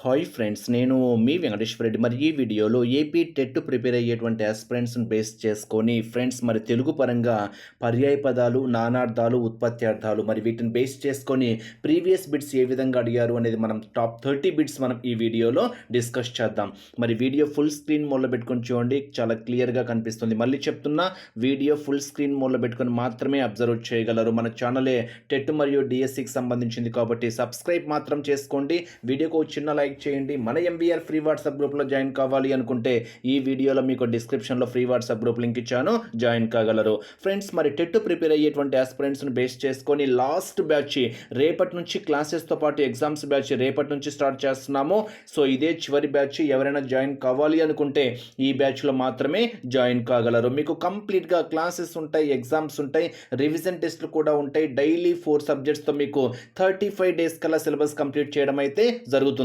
Hi friends నేను మీ వెంకటేశ్వర రెడ్డి మరి ఈ వీడియోలో ఏపీ టెట్ ప్రిపేర్ అయ్యేటువంటి ఆస్పిరెంట్స్ని బేస్ చేసుకొని ఫ్రెండ్స్ మరి తెలుగు పరంగా పర్యాయ పదాలు నానార్థాలు ఉత్పత్త్యార్థాలు మరి వీటిని బేస్ చేసుకొని ప్రీవియస్ బిట్స్ ఏ విధంగా అడిగారు అనేది మనం టాప్ థర్టీ బిట్స్ మనం ఈ వీడియోలో డిస్కస్ చేద్దాం. మరి వీడియో ఫుల్ స్క్రీన్ మోడ్లో పెట్టుకొని చూడండి చాలా క్లియర్గా కనిపిస్తుంది. మళ్ళీ చెప్తున్నా వీడియో ఫుల్ స్క్రీన్ మోడ్లో పెట్టుకొని మాత్రమే అబ్జర్వ్ చేయగలరు. మన ఛానలే టెట్ మరియు డిఎస్సికి సంబంధించింది కాబట్టి సబ్స్క్రైబ్ మాత్రం చేసుకోండి. వీడియోకి వచ్చిన చిన్న లైక్ చేయండి. మన ఎంబీఆర్ ఫ్రీ వాట్సాప్ గ్రూప్లో జాయిన్ కావాలి అనుకుంటే ఈ వీడియోలో మీకు డిస్క్రిప్షన్లో ఫ్రీ వాట్సాప్ గ్రూప్ లింక్ ఇచ్చాను. జాయిన్ కాగలరు. ఫ్రెండ్స్ మరి టెట్ ప్రిపేర్ అయ్యేటువంటి ఆస్పిరెంట్స్ని బేస్ చేసుకొని లాస్ట్ బ్యాచ్ రేపటి నుంచి క్లాసెస్తో పాటు ఎగ్జామ్స్ బ్యాచ్ రేపటి నుంచి స్టార్ట్ చేస్తున్నాము. సో ఇదే చివరి బ్యాచ్ ఎవరైనా జాయిన్ కావాలి అనుకుంటే ఈ బ్యాచ్లో మాత్రమే జాయిన్ కాగలరు. మీకు కంప్లీట్గా క్లాసెస్ ఉంటాయి ఎగ్జామ్స్ ఉంటాయి రివిజన్ టెస్ట్లు కూడా ఉంటాయి. డైలీ ఫోర్ సబ్జెక్ట్స్తో మీకు థర్టీ ఫైవ్ డేస్ కల్లా సిలబస్ కంప్లీట్ చేయడం అయితే జరుగుతుంది.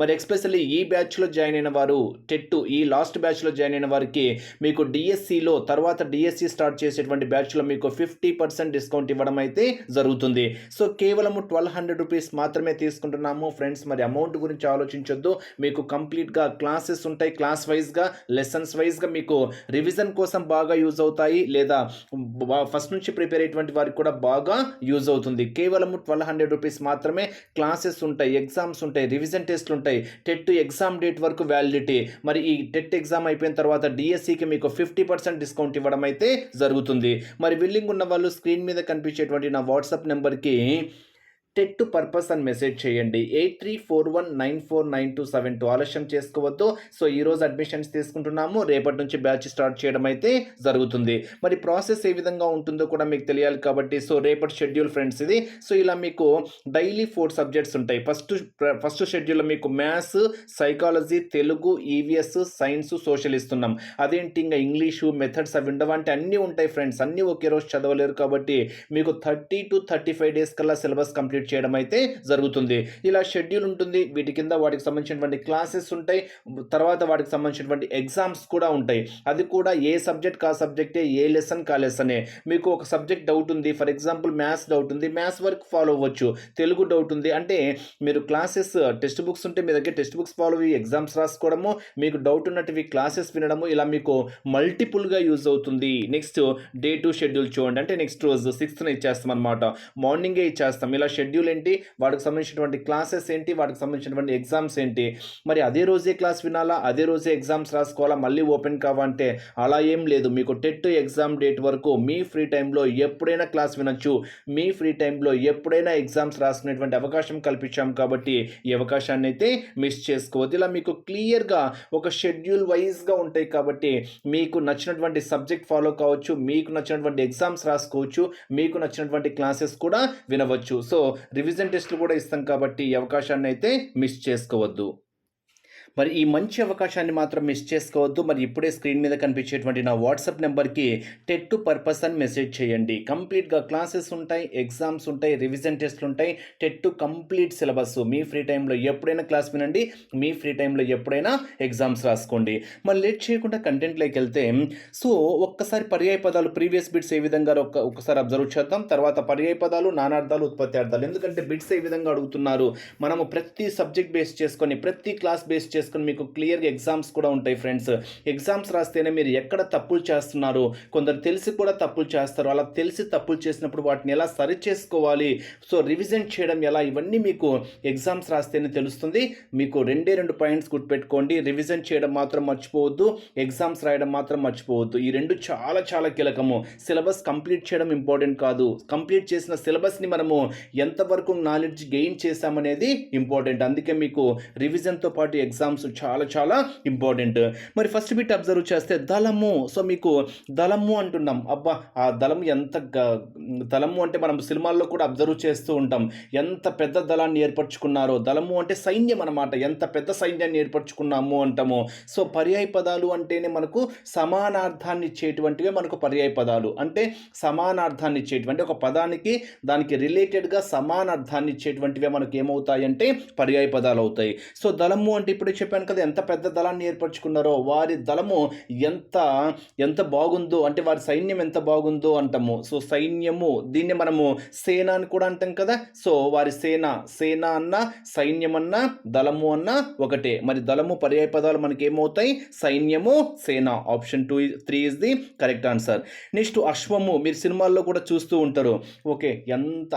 మరి ఎక్స్పెషల్లీ ఈ బ్యాచ్లో జాయిన్ అయిన వారు టెట్ ఈ లాస్ట్ బ్యాచ్లో జాయిన్ అయిన వారికి మీకు డిఎస్సిలో తర్వాత డిఎస్సి స్టార్ట్ చేసేటువంటి బ్యాచ్లో మీకు ఫిఫ్టీ పర్సెంట్ డిస్కౌంట్ ఇవ్వడం అయితే జరుగుతుంది. సో కేవలం ట్వెల్వ్ హండ్రెడ్ రూపీస్ మాత్రమే తీసుకుంటున్నాము. ఫ్రెండ్స్ మరి అమౌంట్ గురించి ఆలోచించొద్దు. మీకు కంప్లీట్గా క్లాసెస్ ఉంటాయి. క్లాస్ వైజ్గా లెసన్స్ వైజ్గా మీకు రివిజన్ కోసం బాగా యూజ్ అవుతాయి. లేదా ఫస్ట్ నుంచి ప్రిపేర్ అయ్యేటువంటి వారికి కూడా బాగా యూజ్ అవుతుంది. కేవలం ట్వెల్వ్ హండ్రెడ్ రూపీస్ మాత్రమే క్లాసెస్ ఉంటాయి ఎగ్జామ్స్ ఉంటాయి రివిజన్ టెస్ట్లు ఉంటాయి. టెట్ ఎగ్జామ్ డేట్ వరకు వ్యాలిడిటీ. మరి ఈ టెట్ ఎగ్జామ్ అయిపోయిన తర్వాత డిఎస్సికి మీకు ఫిఫ్టీ పర్సెంట్ డిస్కౌంట్ ఇవ్వడం అయితే జరుగుతుంది. మరి విల్లింగ్ ఉన్న వాళ్ళు స్క్రీన్ మీద కనిపించేటువంటి నా వాట్సాప్ నెంబర్కి టెట్ పర్పస్ అని మెసేజ్ చేయండి. Eight three four one nine four nine two seven two ఆలస్యం చేసుకోవద్దు. సో ఈరోజు అడ్మిషన్స్ తీసుకుంటున్నాము. రేపటి నుంచి బ్యాచ్ స్టార్ట్ చేయడం అయితే జరుగుతుంది. మరి ప్రాసెస్ ఏ విధంగా ఉంటుందో కూడా మీకు తెలియాలి కాబట్టి సో రేపటి షెడ్యూల్ ఫ్రెండ్స్ ఇది. సో ఇలా మీకు డైలీ ఫోర్ సబ్జెక్ట్స్ ఉంటాయి. ఫస్ట్ ఫస్ట్ షెడ్యూల్లో మీకు maths psychology Telugu EVS science social ఇస్తున్నాం. అదేంటి ఇంకా ఇంగ్లీషు మెథడ్స్ అవి ఉండవంటే అన్నీ ఉంటాయి ఫ్రెండ్స్. అన్నీ ఒకే రోజు చదవలేరు కాబట్టి మీకు thirty two thirty five days కల్లా సిలబస్ కంప్లీట్ చేయడం అయితే జరుగుతుంది. ఇలా షెడ్యూల్ ఉంటుంది. వీటి కింద వాటికి సంబంధించినటువంటి క్లాసెస్ ఉంటాయి. తర్వాత వాటికి సంబంధించినటువంటి ఎగ్జామ్స్ కూడా ఉంటాయి. అది కూడా ఏ సబ్జెక్ట్ కా సబ్జెక్టే ఏ లెసన్ కా లెసనే. మీకు ఒక సబ్జెక్ట్ డౌట్ ఉంది. ఫర్ ఎగ్జాంపుల్ మ్యాథ్స్ డౌట్ ఉంది. మ్యాథ్స్ వర్క్ ఫాలో అవ్వచ్చు. తెలుగు డౌట్ ఉంది. అంటే మీరు క్లాసెస్ టెక్స్ట్ బుక్స్ ఉంటే మీ దగ్గర టెక్స్ట్ బుక్స్ ఫాలో అయ్యి ఎగ్జామ్స్ రాసుకోవడము మీకు డౌట్ ఉన్నట్టువి క్లాసెస్ వినడము ఇలా మీకు మల్టిపుల్గా యూజ్ అవుతుంది. నెక్స్ట్ డే టు షెడ్యూల్ చూడండి. అంటే నెక్స్ట్ రోజు సిక్స్త్న ఇచ్చేస్తాం అనమాట మార్నింగే ఇచ్చేస్తాం. ఇలా షెడ్యూల్ షెడ్యూల్ ఏంటి? వాటికి సంబంధించినటువంటి క్లాసెస్ ఏంటి? వాటికి సంబంధించినటువంటి ఎగ్జామ్స్ ఏంటి? మరి అదే రోజే క్లాస్ వినాలా? అదే రోజే ఎగ్జామ్స్ రాసుకోవాలా? మళ్ళీ ఓపెన్ కావాలంటే అలా ఏం లేదు. మీకు టెట్ ఎగ్జామ్ డేట్ వరకు మీ ఫ్రీ టైంలో ఎప్పుడైనా క్లాస్ వినొచ్చు. మీ ఫ్రీ టైంలో ఎప్పుడైనా ఎగ్జామ్స్ రాసుకునేటువంటి అవకాశం కల్పించాం కాబట్టి ఈ అవకాశాన్ని అయితే మిస్ చేసుకోవద్దు. ఇలా మీకు క్లియర్గా ఒక షెడ్యూల్ వైజ్గా ఉంటాయి కాబట్టి మీకు నచ్చినటువంటి సబ్జెక్ట్ ఫాలో కావచ్చు. మీకు నచ్చినటువంటి ఎగ్జామ్స్ రాసుకోవచ్చు. మీకు నచ్చినటువంటి క్లాసెస్ కూడా వినవచ్చు. సో రివిజన్ టెస్ట్లు కూడా ఇస్తాం కాబట్టి ఈ అవకాశాన్ని అయితే మిస్ చేసుకోవద్దు. మరి ఈ మంచి అవకాశాన్ని మాత్రం మిస్ చేసుకోవద్దు. మరి ఇప్పుడే స్క్రీన్ మీద కనిపించేటువంటి నా వాట్సాప్ నెంబర్కి టెట్ పర్పస్ అని మెసేజ్ చేయండి. కంప్లీట్గా క్లాసెస్ ఉంటాయి ఎగ్జామ్స్ ఉంటాయి రివిజన్ టెస్ట్లు ఉంటాయి. టెట్ కంప్లీట్ సిలబస్ మీ ఫ్రీ టైంలో ఎప్పుడైనా క్లాస్ వినండి. మీ ఫ్రీ టైంలో ఎప్పుడైనా ఎగ్జామ్స్ రాసుకోండి. మరి లేట్ చేయకుండా కంటెంట్లోకి వెళ్తే సో ఒక్కసారి పర్యాయ పదాలు ప్రీవియస్ బిట్స్ ఏ విధంగా ఒక్క ఒకసారి అబ్జర్వ్ చేద్దాం. తర్వాత పర్యాయ పదాలు నానార్థాలు ఉత్పత్తి అర్థాలు. ఎందుకంటే బిట్స్ ఏ విధంగా అడుగుతున్నారు? మనము ప్రతి సబ్జెక్ట్ బేస్ చేసుకొని ప్రతి క్లాస్ బేస్ చేసుకొని మీకు క్లియర్గా ఎగ్జామ్స్ కూడా ఉంటాయి ఫ్రెండ్స్. ఎగ్జామ్స్ రాస్తేనే మీరు ఎక్కడ తప్పులు చేస్తున్నారు కొందరు తెలిసి కూడా తప్పులు చేస్తారు అలా తెలిసి తప్పులు చేసినప్పుడు వాటిని ఎలా సరి చేసుకోవాలి సో రివిజన్ చేయడం ఎలా ఇవన్నీ మీకు ఎగ్జామ్స్ రాస్తేనే తెలుస్తుంది. మీకు రెండే రెండు పాయింట్స్ గుర్తుపెట్టుకోండి. రివిజన్ చేయడం మాత్రం మర్చిపోవద్దు ఎగ్జామ్స్ రాయడం మాత్రం మర్చిపోవద్దు. ఈ రెండు చాలా చాలా కీలకము. సిలబస్ కంప్లీట్ చేయడం ఇంపార్టెంట్ కాదు. కంప్లీట్ చేసిన సిలబస్ని మనము ఎంతవరకు నాలెడ్జ్ గెయిన్ చేశామనేది ఇంపార్టెంట్. అందుకే మీకు రివిజన్తో పాటు ఎగ్జామ్స్ చాలా చాలా ఇంపార్టెంట్ మరి ఫస్ట్ బిట్ అబ్జర్వ్ చేస్తే దళము. సో మీకు దళము అంటున్నాం. అబ్బా ఆ దళము ఎంత గ- దళము అంటే మనం సినిమాల్లో కూడా అబ్జర్వ్ చేస్తూ ఉంటాం. ఎంత పెద్ద దళాన్ని ఏర్పరచుకున్నారో. దళము అంటే సైన్యం అనమాట ఎంత పెద్ద సైన్యాన్ని ఏర్పరచుకున్నాము అంటాము. సో పర్యాయ పదాలు అంటేనే మనకు సమానార్థాన్ని ఇచ్చేటువంటివే మనకు పర్యాయ పదాలు. అంటే సమానార్థాన్ని ఇచ్చేటువంటి ఒక పదానికి దానికి రిలేటెడ్గా సమానార్థాన్ని ఇచ్చేటువంటివే మనకు ఏమవుతాయంటే పర్యాయ పదాలు అవుతాయి. సో దళము అంటే ఇప్పుడు చెప్పాను కదా ఎంత పెద్ద దళాన్ని ఏర్పరచుకున్నారో వారి దళము ఎంత ఎంత బాగుందో అంటే వారి సైన్యం ఎంత బాగుందో అంటాము. సో సైన్యము దీన్ని మనము సేన అని కూడా అంటాం కదా. సో వారి సేన సేన అన్న సైన్యం అన్న దళము అన్న ఒకటే. మరి దళము పర్యాయ పదాలు మనకి ఏమవుతాయి సైన్యము సేన. Option two three is the correct answer next అశ్వము మీరు సినిమాల్లో కూడా చూస్తూ ఉంటారు. ఓకే ఎంత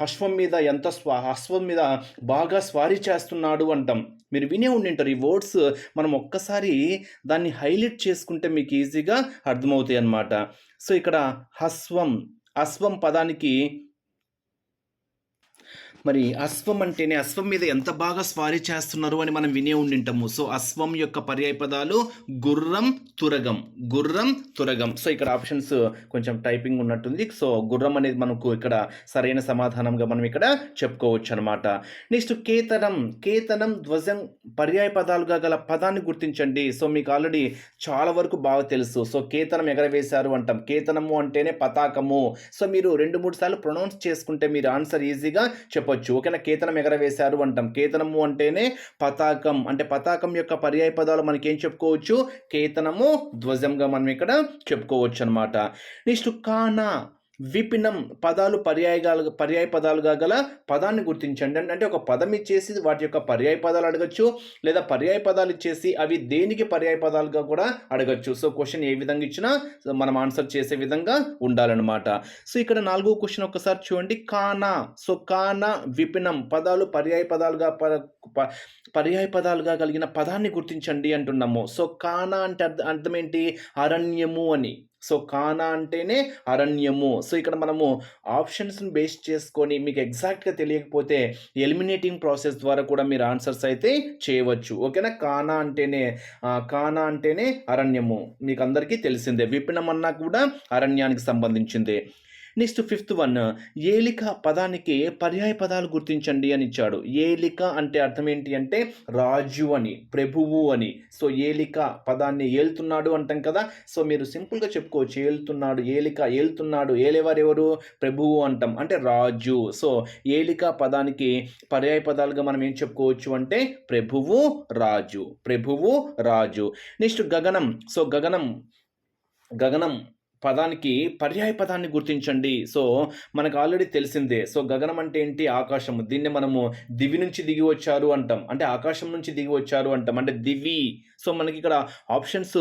అశ్వం మీద ఎంత స్వా అశ్వం మీద బాగా స్వారీ చేస్తున్నాడు అంటాం. మీరు వినే ఉండింటారు ఈ వర్డ్స్ మనం ఒక్కసారి దాన్ని హైలైట్ చేసుకుంటే మీకు ఈజీగా అర్థమవుతాయి అన్నమాట సో ఇక్కడ హస్వం అశ్వం పదానికి మరి అశ్వం అంటేనే అశ్వం మీద ఎంత బాగా స్వారీ చేస్తున్నారు అని మనం వినే ఉండింటాము. సో అశ్వం యొక్క పర్యాయ పదాలు గుర్రం తురగం. గుర్రం తురగం. సో ఇక్కడ ఆప్షన్స్ కొంచెం టైపింగ్ ఉన్నట్టుంది. సో గుర్రం అనేది మనకు ఇక్కడ సరైన సమాధానంగా మనం ఇక్కడ చెప్పుకోవచ్చు అనమాట నెక్స్ట్ కేతనం. కేతనం ధ్వజం పర్యాయ పదాలుగా గల పదాన్ని గుర్తించండి. సో మీకు ఆల్రెడీ చాలా వరకు బాగా తెలుసు. సో కేతనం ఎగరవేశారు అంటాం. కేతనము అంటేనే పతాకము. సో మీరు రెండు మూడు సార్లు ప్రొనౌన్స్ చేసుకుంటే మీరు ఆన్సర్ ఈజీగా చెప్పవచ్చు చెప్పొచ్చు ఓకేనా కేతనం ఎగరవేశారు అంటాం. కేతనము అంటేనే పతాకం. అంటే పతాకం యొక్క పర్యాయ పదాలు మనకి ఏం చెప్పుకోవచ్చు? కేతనము ధ్వజంగా మనం ఇక్కడ చెప్పుకోవచ్చు అనమాట నెక్స్ట్ కానా. విపినం పదాలు పర్యాయగా పర్యాయ పదాలుగా గల పదాన్ని గుర్తించండి. అంటే- ఒక పదం ఇచ్చేసి వాటి యొక్క పర్యాయ పదాలు అడగచ్చు లేదా పర్యాయ పదాలు ఇచ్చేసి అవి దేనికి పర్యాయ పదాలుగా కూడా అడగచ్చు. సో క్వశ్చన్ ఏ విధంగా ఇచ్చినా మనం ఆన్సర్ చేసే విధంగా ఉండాలన్నమాట. సో ఇక్కడ నాలుగో క్వశ్చన్ ఒకసారి చూడండి. కానా. సో కానా విపినం పదాలు పర్యాయ పదాలుగా ప- ప- పర్యాయ పదాలుగా కలిగిన పదాన్ని గుర్తించండి అంటున్నాము. సో కానా అంటే అర్థం అర్థం ఏంటి? అరణ్యము అని. సో కానా అంటేనే అరణ్యము. సో ఇక్కడ మనము ఆప్షన్స్ని బేస్ చేసుకొని మీకు ఎగ్జాక్ట్గా తెలియకపోతే ఎలిమినేటింగ్ ప్రాసెస్ ద్వారా కూడా మీరు ఆన్సర్స్ అయితే చేయవచ్చు. ఓకేనా? కానా అంటేనే కానా అంటేనే అరణ్యము. మీకు అందరికీ తెలిసిందే. విపినం అన్నా కూడా అరణ్యానికి సంబంధించిందే. నెక్స్ట్ ఫిఫ్త్ వన్ ఏలిక పదానికి పర్యాయ పదాలు గుర్తించండి అని ఇచ్చాడు. ఏలిక అంటే అర్థం ఏంటి అంటే రాజు అని ప్రభువు అని. సో ఏలిక పదాన్ని ఏలుతున్నాడు అంటాం కదా. సో మీరు సింపుల్గా చెప్పుకోవచ్చు. ఏలుతున్నాడు ఏలిక ఏలుతున్నాడు ఏలేవారు ఎవరు ప్రభువు అంటాం. అంటే రాజు. సో ఏలిక పదానికి పర్యాయ పదాలుగా మనం ఏం చెప్పుకోవచ్చు అంటే ప్రభువు రాజు. ప్రభువు రాజు. నెక్స్ట్ గగనం. సో గగనం గగనం పదానికి పర్యాయ పదాన్ని గుర్తించండి. సో మనకు ఆల్రెడీ తెలిసిందే. సో గగనం అంటే ఏంటి? ఆకాశము. దీన్ని మనము దివి నుంచి దిగి వచ్చారు అంటాం. అంటే ఆకాశం నుంచి దిగి వచ్చారు అంటాం. అంటే దివి. సో మనకి ఇక్కడ ఆప్షన్స్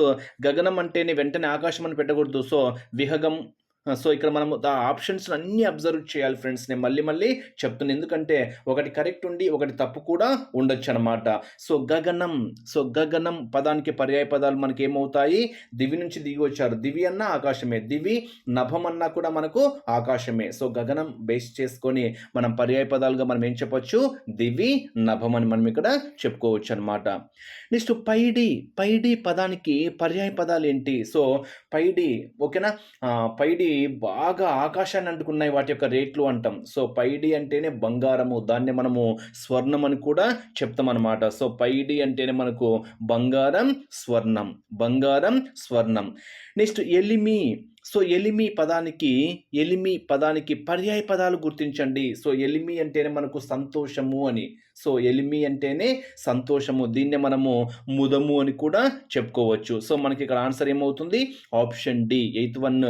గగనం అంటేనే వెంటనే ఆకాశం అని పెట్టకూడదు. సో విహగం సో ఇక్కడ మనము ఆ ఆప్షన్స్ అన్నీ అబ్జర్వ్ చేయాలి ఫ్రెండ్స్. నేను మళ్ళీ మళ్ళీ చెప్తున్నాను ఎందుకంటే ఒకటి కరెక్ట్ ఉండి ఒకటి తప్పు కూడా ఉండొచ్చు అనమాట సో గగనం సో గగనం పదానికి పర్యాయ పదాలు మనకి ఏమవుతాయి దివి నుంచి దిగి వచ్చారు. దివి అన్న ఆకాశమే. దివి నభం అన్నా కూడా మనకు ఆకాశమే. సో గగనం బేస్ చేసుకొని మనం పర్యాయ పదాలుగా మనం ఏం చెప్పొచ్చు? దివి నభం అని మనం ఇక్కడ చెప్పుకోవచ్చు అనమాట నెక్స్ట్ పైడి. పైడి పదానికి పర్యాయ పదాలు ఏంటి? సో పైడి ఓకేనా? పైడి బాగా ఆకాశాన్ని అంటుకున్నాయి వాటి యొక్క రేట్లు అంటాం. సో పైడి అంటేనే బంగారము దాన్ని మనము స్వర్ణం అని కూడా చెప్తాం అనమాట సో పైడి అంటేనే మనకు బంగారం స్వర్ణం. బంగారం స్వర్ణం. నెక్స్ట్ ఎలిమి. సో ఎలిమి పదానికి ఎలిమి పదానికి పర్యాయ పదాలు గుర్తించండి. సో ఎలిమి అంటేనే మనకు సంతోషము అని. సో ఎలిమి అంటేనే సంతోషము. దీన్నే మనము ముదము అని కూడా చెప్పుకోవచ్చు. సో మనకి ఇక్కడ ఆన్సర్ ఏమవుతుంది? Option D. ఎయిత్ వన్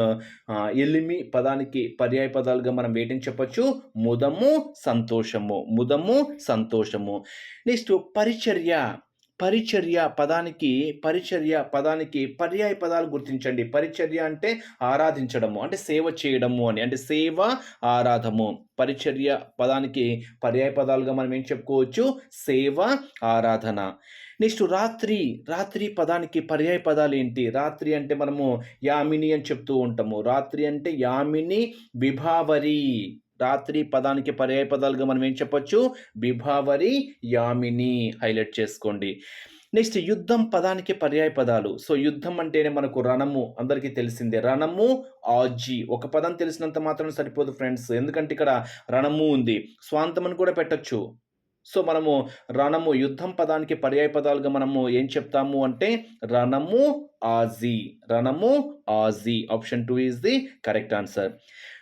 ఎలిమి పదానికి పర్యాయ పదాలుగా మనం వేటిని చెప్పచ్చు? ముదము సంతోషము. ముదము సంతోషము. నెక్స్ట్ పరిచర్య. పరిచర్య పదానికి పరిచర్య పదానికి పర్యాయ పదాలు గుర్తించండి. పరిచర్య అంటే ఆరాధించడము అంటే సేవ చేయడము అని అంటే సేవ ఆరాధము. పరిచర్య పదానికి పర్యాయ పదాలుగా మనం ఏం చెప్పుకోవచ్చు? సేవ ఆరాధన. నెక్స్ట్ రాత్రి రాత్రి పదానికి పర్యాయ పదాలు ఏంటి? రాత్రి అంటే మనము యామిని అని చెప్తూ ఉంటాము. రాత్రి అంటే యామిని విభావరి. రాత్రి పదానికి పర్యాయ పదాలుగా మనం ఏం చెప్పొచ్చు? బిభావరి యామిని హైలైట్ చేసుకోండి. నెక్స్ట్ యుద్ధం పదానికి పర్యాయ పదాలు. సో యుద్ధం అంటేనే మనకు రణము. అందరికీ తెలిసిందే. రణము ఆజీ. ఒక పదం తెలిసినంత మాత్రం సరిపోదు ఫ్రెండ్స్. ఎందుకంటే ఇక్కడ రణము ఉంది. స్వాంతం అని కూడా పెట్టొచ్చు. సో మనము రణము యుద్ధం పదానికి పర్యాయ పదాలుగా మనము ఏం చెప్తాము అంటే రణము ఆజీ రణము Aussie. Option two is the correct answer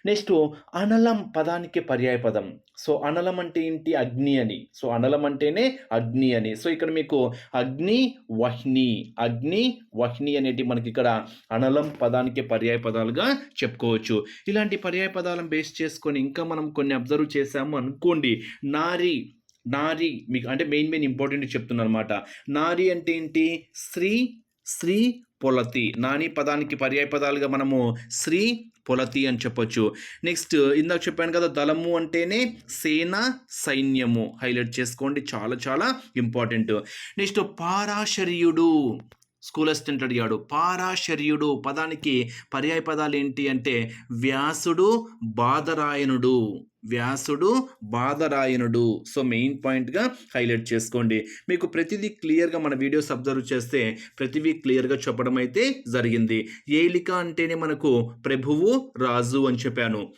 next అనలం పదానికి పర్యాయ పదం. సో అనలం అంటే ఏంటి? అగ్ని అని. సో అనలం అంటేనే అగ్ని అని. సో ఇక్కడ మీకు అగ్ని వహ్ని అగ్ని వహ్ని అనేటి మనకి ఇక్కడ అనలం పదానికి పర్యాయ పదాలుగా చెప్పుకోవచ్చు. ఇలాంటి పర్యాయ పదాలను బేస్ చేసుకొని ఇంకా మనం కొన్ని అబ్జర్వ్ చేసాము అనుకోండి. నారి నారి మీకు అంటే మెయిన్ మెయిన్ ఇంపార్టెంట్ చెప్తున్నా అనమాట నారి అంటే ఏంటి? స్త్రీ స్త్రీ పొలతి. నాని పదానికి పర్యాయ పదాలుగా మనము స్త్రీ పొలతి అని చెప్పొచ్చు. నెక్స్ట్ ఇందాక చెప్పాను కదా దళము అంటేనే సేన సైన్యము. హైలైట్ చేసుకోండి చాలా చాలా ఇంపార్టెంట్ నెక్స్ట్ పారాశర్యుడు. స్కూల్ అసిస్టెంట్ అడిగాడు పారాశర్యుడు పదానికి పర్యాయ పదాలు ఏంటి? అంటే వ్యాసుడు బాదరాయణుడు వ్యాసుడు బాధరాయనుడు. సో మెయిన్ పాయింట్గా హైలైట్ చేసుకోండి. మీకు ప్రతిదీ క్లియర్గా మన వీడియోస్ అబ్జర్వ్ చేస్తే ప్రతిదీ క్లియర్గా చెప్పడం అయితే జరిగింది. ఏలిక అంటేనే మనకు ప్రభువు రాజు అని చెప్పాను.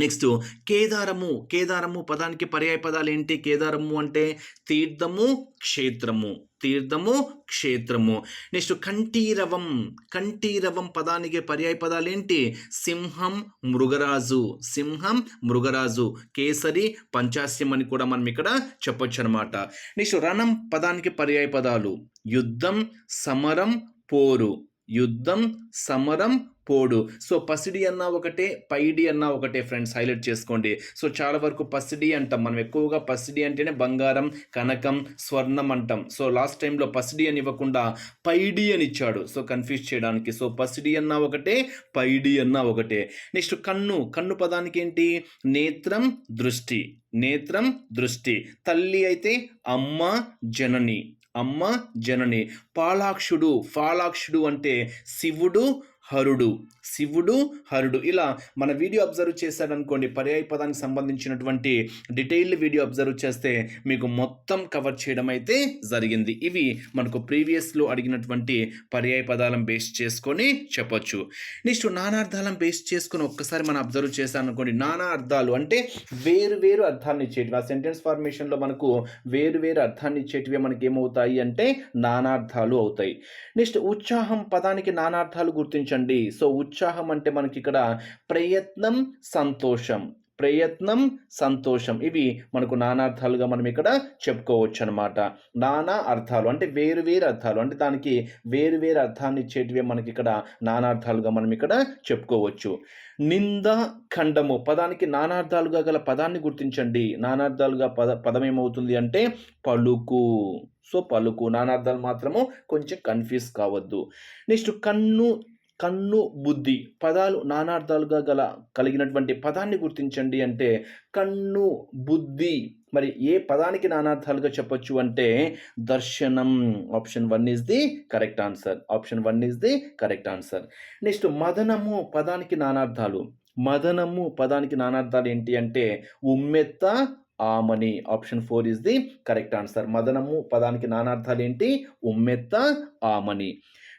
నెక్స్ట్ కేదారము కేదారము పదానికి పర్యాయ పదాలు ఏంటి? కేదారము అంటే తీర్థము క్షేత్రము. తీర్థము క్షేత్రము. నెక్స్ట్ కంఠీరవం కంఠీరవం పదానికి పర్యాయ పదాలు ఏంటి? సింహం మృగరాజు. సింహం మృగరాజు. కేసరి పంచాస్యం అని కూడా మనం ఇక్కడ చెప్పొచ్చు అనమాట నెక్స్ట్ రణం పదానికి పర్యాయ పదాలు. యుద్ధం సమరం పోరు. యుద్ధం సమరం పోడు. సో పసిడి అన్నా ఒకటే పైడి అన్నా ఒకటే ఫ్రెండ్స్ హైలైట్ చేసుకోండి. సో చాలా వరకు పసిడి అంటాం. మనం ఎక్కువగా పసిడి అంటేనే బంగారం కనకం స్వర్ణం అంటాం. సో లాస్ట్ టైంలో పసిడి అని ఇవ్వకుండా పైడి అని ఇచ్చాడు. సో కన్ఫ్యూజ్ చేయడానికి. సో పసిడి అన్నా ఒకటే పైడి అన్నా ఒకటే. నెక్స్ట్ కన్ను. కన్ను పదానికి ఏంటి నేత్రం దృష్టి. నేత్రం దృష్టి. తల్లి అయితే అమ్మ జనని. అమ్మ జనని పాలాక్షుడు ఫాలాక్షుడు అంటే శివుడు హరుడు. శివుడు హరుడు. ఇలా మన వీడియో అబ్జర్వ్ చేశారనుకోండి పర్యాయ పదానికి సంబంధించినటువంటి డీటెయిల్డ్ వీడియో అబ్జర్వ్ చేస్తే మీకు మొత్తం కవర్ చేయడం అయితే జరిగింది. ఇవి మనకు ప్రీవియస్లో అడిగినటువంటి పర్యాయ పదాలను బేస్ చేసుకొని చెప్పొచ్చు. నెక్స్ట్ నానార్థాలను బేస్ చేసుకొని ఒక్కసారి మనం అబ్జర్వ్ చేశామనుకోండి నానా అర్థాలు అంటే వేరు వేరు అర్థాన్ని ఇచ్చేటివి. ఆ సెంటెన్స్ ఫార్మేషన్లో మనకు వేరు వేరు అర్థాన్ని ఇచ్చేటివి మనకి ఏమవుతాయి అంటే నానార్థాలు అవుతాయి. నెక్స్ట్ ఉత్సాహం పదానికి నానార్థాలు గుర్తించండి. సో ఉత్సాహం అంటే మనకి ఇక్కడ ప్రయత్నం సంతోషం. ప్రయత్నం సంతోషం. ఇవి మనకు నానార్థాలుగా మనం ఇక్కడ చెప్పుకోవచ్చు అనమాట నానా అర్థాలు అంటే వేరు వేరు అర్థాలు. అంటే దానికి వేరు వేరు అర్థాన్ని ఇచ్చేటివి మనకి ఇక్కడ నానార్థాలుగా మనం ఇక్కడ చెప్పుకోవచ్చు. నింద ఖండము పదానికి నానార్థాలుగా గల పదాన్ని గుర్తించండి. నానార్థాలుగా పద పదం ఏమవుతుంది అంటే పలుకు. సో పలుకు నానార్థాలు మాత్రము కొంచెం కన్ఫ్యూజ్ కావద్దు. నెక్స్ట్ కన్ను కన్ను బుద్ధి పదాలు నానార్థాలుగా గల కలిగినటువంటి పదాన్ని గుర్తించండి అంటే కన్ను బుద్ధి. మరి ఏ పదానికి నానార్థాలుగా చెప్పొచ్చు అంటే దర్శనం. Option one is the correct answer. Option one is the correct answer. Next మదనము పదానికి నానార్థాలు. మదనము పదానికి నానార్థాలు ఏంటి అంటే ఉమ్మెత్త Amani. Option four is the correct answer. మదనము పదానికి నానార్థాలు ఏంటి? ఉమ్మెత్త ఆమని.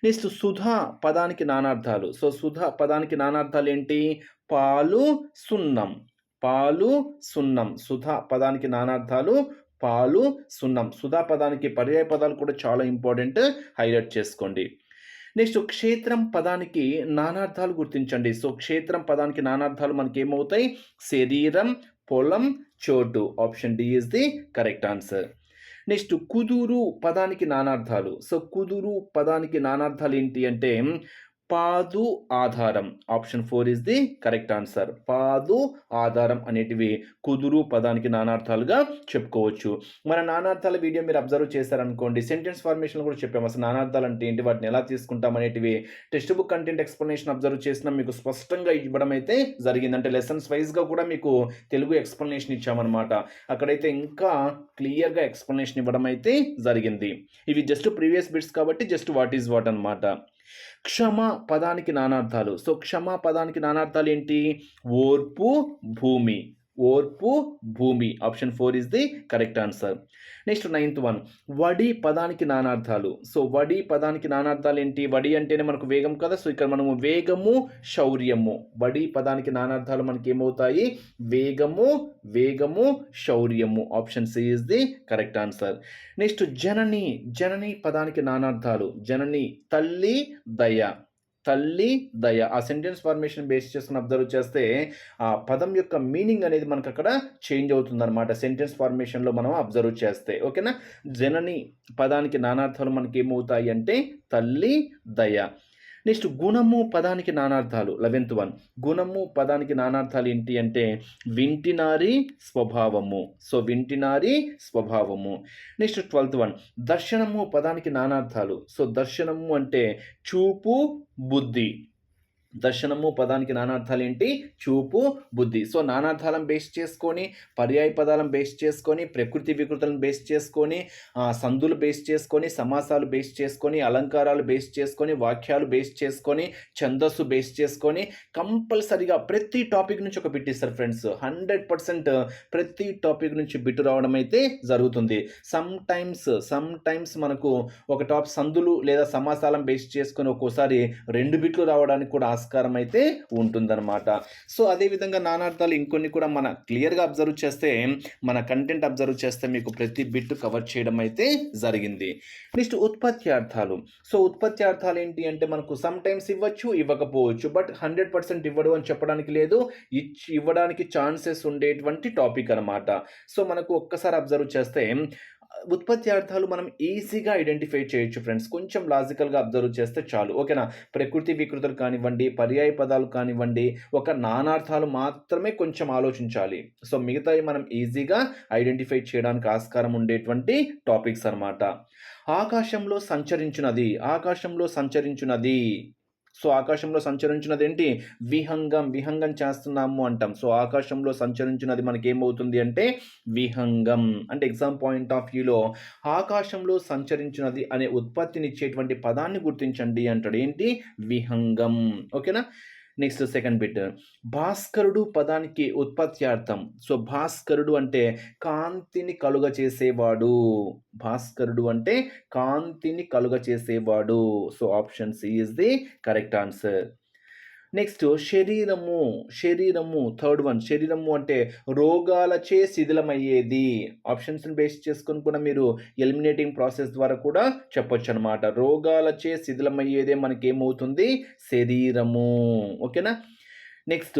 నెక్స్ట్ సుధా పదానికి నానార్థాలు. సో సుధా పదానికి నానార్థాలు ఏంటి? పాలు సున్నం. పాలు సున్నం. సుధా పదానికి నానార్థాలు పాలు సున్నం. సుధా పదానికి పర్యాయ పదాలు కూడా చాలా ఇంపార్టెంట్ హైలైట్ చేసుకోండి. నెక్స్ట్ క్షేత్రం పదానికి నానార్థాలు గుర్తించండి. సో క్షేత్రం పదానికి నానార్థాలు మనకి ఏమవుతాయి శరీరం పొలం చోటు. Option D is the correct answer. Next కుదురు పదానికి నానార్థాలు. సో కుదురు పదానికి నానార్థాలు ఏంటి అంటే పాదు ఆధారం. Option four is the correct answer పాదు ఆధారం అనేటివి కుదురు పదానికి నానార్థాలుగా చెప్పుకోవచ్చు. మన నానార్థాల వీడియో మీరు అబ్జర్వ్ చేశారనుకోండి సెంటెన్స్ ఫార్మేషన్ కూడా చెప్పాము. అసలు నానార్థాలు అంటే ఏంటి? వాటిని ఎలా తీసుకుంటాం అనేటివి text book content explanation observe చేసినా మీకు స్పష్టంగా ఇవ్వడం అయితే జరిగింది. అంటే లెసన్స్ వైజ్గా కూడా మీకు తెలుగు ఎక్స్ప్లెనేషన్ ఇచ్చామన్నమాట. అక్కడైతే ఇంకా క్లియర్గా ఎక్స్ప్లెనేషన్ ఇవ్వడం అయితే జరిగింది. ఇవి జస్ట్ ప్రీవియస్ బిట్స్ కాబట్టి జస్ట్ వాట్ ఈజ్ వాట్ అనమాట క్షమ పదానికి నానార్థాలు. సో క్షమ పదానికి నానార్థాలు ఏంటి? ఓర్పు భూమి. ఓర్పు భూమి. Option four is the correct answer next ninth one వడి పదానికి నానార్థాలు. సో వడి పదానికి నానార్థాలు ఏంటి? వడి అంటేనే మనకు వేగం కదా? సో ఇక్కడ మనము వేగము శౌర్యము. వడి పదానికి నానార్థాలు మనకి ఏమవుతాయి? వేగము వేగము శౌర్యము. Option C is the correct answer next జనని. జనని పదానికి నానార్థాలు. జనని తల్లి దయ. తల్లి దయ. ఆ సెంటెన్స్ ఫార్మేషన్ బేస్ చేసుకుని అబ్జర్వ్ చేస్తే ఆ పదం యొక్క మీనింగ్ అనేది మనకు అక్కడ చేంజ్ అవుతుంది అనమాట సెంటెన్స్ ఫార్మేషన్లో మనం అబ్జర్వ్ చేస్తే. ఓకేనా? జనని పదానికి నానార్థాలు మనకి ఏమవుతాయి అంటే తల్లి దయ. నెక్స్ట్ గుణము పదానికి నానార్థాలు. Eleventh one. గుణము పదానికి నానార్థాలు ఏంటి అంటే వింటినారి స్వభావము. సో వింటినారి స్వభావము. Next twelfth one. దర్శనము పదానికి నానార్థాలు. సో దర్శనము అంటే చూపు బుద్ధి. దర్శనము పదానికి నానార్థాలు ఏంటి చూపు బుద్ధి. సో నానార్థాలను బేస్ చేసుకొని పర్యాయ పదాలను బేస్ చేసుకొని ప్రకృతి వికృతులను బేస్ చేసుకొని సందులు బేస్ చేసుకొని సమాసాలు బేస్ చేసుకొని అలంకారాలు బేస్ చేసుకొని వాక్యాలు బేస్ చేసుకొని ఛందస్సు బేస్ చేసుకొని కంపల్సరిగా ప్రతి టాపిక్ నుంచి ఒక బిట్ ఇస్తారు ఫ్రెండ్స్ హండ్రెడ్ పర్సెంట్ ప్రతి టాపిక్ నుంచి బిట్టు రావడం అయితే జరుగుతుంది. సమ్ టైమ్స్ సమ్ టైమ్స్ మనకు ఒక టాప్ సందులు లేదా సమాసాలను బేస్ చేసుకొని ఒక్కోసారి రెండు బిట్లు రావడానికి కూడా ఆస్కారం అయితే ఉంటుందన్నమాట. సో అదేవిధంగా నానార్థాలు ఇంకొన్ని కూడా మన క్లియర్గా అబ్జర్వ్ చేస్తే మన కంటెంట్ అబ్జర్వ్ చేస్తే మీకు ప్రతి బిట్ కవర్ చేయడం అయితే జరిగింది. నెక్స్ట్ ఉత్పత్తి అర్థాలు సో ఉత్పత్తి అర్థాలు ఏంటి అంటే మనకు సమ్ టైమ్స్ ఇవ్వచ్చు ఇవ్వకపోవచ్చు. బట్ హండ్రెడ్ పర్సెంట్ ఇవ్వడం అని చెప్పడానికి లేదు. ఇచ్చి ఇవ్వడానికి ఛాన్సెస్ ఉండేటువంటి టాపిక్ అనమాట సో మనకు ఒక్కసారి అబ్జర్వ్ చేస్తే ఉత్పత్తి అర్థాలు మనం ఈజీగా ఐడెంటిఫై చేయొచ్చు ఫ్రెండ్స్. కొంచెం లాజికల్గా అబ్జర్వ్ చేస్తే చాలు. ఓకేనా? ప్రకృతి వికృతులు కానివ్వండి పర్యాయ పదాలు కానివ్వండి ఒక నానార్థాలు మాత్రమే కొంచెం ఆలోచించాలి. సో మిగతావి మనం ఈజీగా ఐడెంటిఫై చేయడానికి ఆస్కారం ఉండేటువంటి టాపిక్స్ అన్నమాట. ఆకాశంలో సంచరించున్నది ఆకాశంలో సంచరించున్నది సో ఆకాశంలో సంచరించినది ఏంటి విహంగం విహంగం చేస్తున్నాము అంటాం. సో ఆకాశంలో సంచరించినది మనకి ఏమవుతుంది అంటే విహంగం. అంటే ఎగ్జామ్ పాయింట్ ఆఫ్ వ్యూలో ఆకాశంలో సంచరించినది అనే ఉత్పత్తినిచ్చేటువంటి పదాన్ని గుర్తించండి అంటాడు. ఏంటి? విహంగం. ఓకేనా? నెక్స్ట్ సెకండ్ బిట్ భాస్కరుడు పదానికి ఉత్పత్తి అర్థం సో భాస్కరుడు అంటే కాంతిని కలుగ చేసేవాడు. భాస్కరుడు అంటే కాంతిని కలుగ చేసేవాడు. So option C is the correct answer next శరీరము శరీరము థర్డ్ వన్ శరీరము అంటే రోగాలచే శిథిలమయ్యేది. ఆప్షన్స్ని బేస్ చేసుకొని కూడా మీరు ఎలిమినేటింగ్ ప్రాసెస్ ద్వారా కూడా చెప్పొచ్చు అనమాట రోగాలచే శిథిలమయ్యేదే మనకి ఏమవుతుంది శరీరము. ఓకేనా? నెక్స్ట్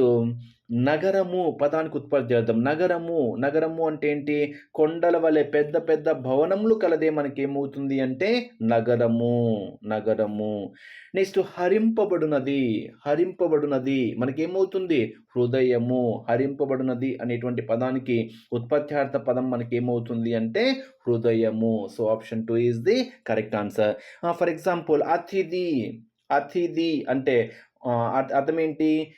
నగరము పదానికి ఉత్పత్తి చేద్దాం. నగరము నగరము అంటే ఏంటి? కొండల వలె పెద్ద పెద్ద భవనములు కలదే మనకి ఏమవుతుంది అంటే నగరము నగరము. నెక్స్ట్ హరింపబడినది హరింపబడినది మనకేమవుతుంది? హృదయము. హరింపబడినది అనేటువంటి పదానికి ఉత్పత్త్యార్థ పదం మనకి ఏమవుతుంది అంటే హృదయము. So option two is the correct answer. For example అతిథి అతిథి అంటే అర్థ- అర్థం ఏంటి?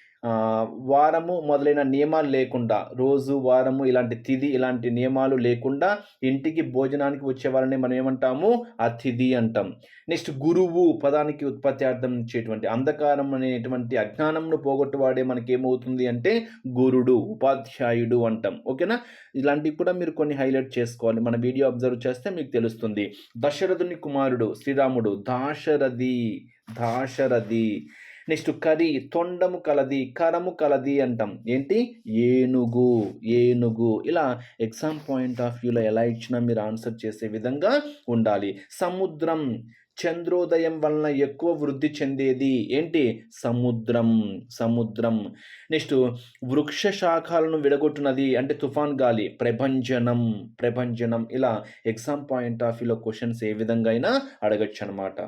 వారము మొదలైన నియమాలు లేకుండా రోజు వారము ఇలాంటి తిథి ఇలాంటి నియమాలు లేకుండా ఇంటికి భోజనానికి వచ్చే వాళ్ళని మనం ఏమంటాము? అతిథి అంటాం. నెక్స్ట్ గురువు పదానికి ఉత్పత్తి అర్థం ఇచ్చేటువంటి అంధకారం అనేటువంటి అజ్ఞానంను పోగొట్టువాడే మనకి ఏమవుతుంది అంటే గురుడు ఉపాధ్యాయుడు అంటాం. ఓకేనా? ఇలాంటివి కూడా మీరు కొన్ని హైలైట్ చేసుకోవాలి. మన వీడియో అబ్జర్వ్ చేస్తే మీకు తెలుస్తుంది. దశరథుని కుమారుడు శ్రీరాముడు దాశరథి దాశరథి. నెక్స్ట్ కరి తొండము కలది కరము కలది అంటాం. ఏంటి? ఏనుగు ఏనుగు. ఇలా ఎగ్జామ్ పాయింట్ ఆఫ్ వ్యూలో ఎలా ఇచ్చినా మీరు ఆన్సర్ చేసే విధంగా ఉండాలి. సముద్రం చంద్రోదయం వలన ఎక్కువ వృద్ధి చెందేది? ఏంటి? సముద్రం సముద్రం. నెక్స్ట్ వృక్ష శాఖలను విడగొట్టునది అంటే తుఫాన్ గాలి ప్రభంజనం ప్రభంజనం. ఇలా ఎగ్జామ్ పాయింట్ ఆఫ్ వ్యూలో క్వశ్చన్స్ ఏ విధంగా అయినా అడగచ్చు అనమాట